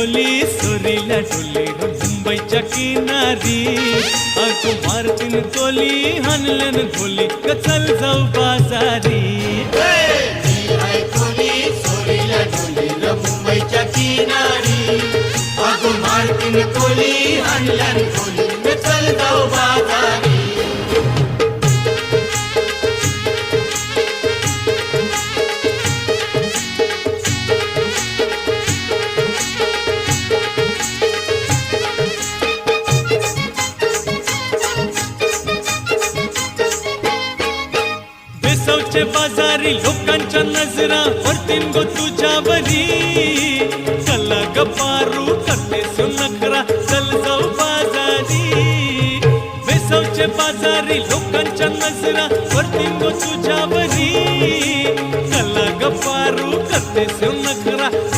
कोली सोरीला डोली मुंबईच्या किनारी. अगो मारतीन कोली हाणल्यान खोली कचल जाऊ बाजारी. मुंबईच्या किनारी. अगो मार्टिन कोली आणल्यान कोली कचल चौचे बाजारी लोकांच्या नजरा वरतीन गो तुझ्यावरी. चला ग पारू करते सुनखरा चल जाऊ बाजारी. वेसवचे बाजारी लोकांच्या नजरा वरतीन गो तुझ्यावरी. चला ग पारू करते सुनखरा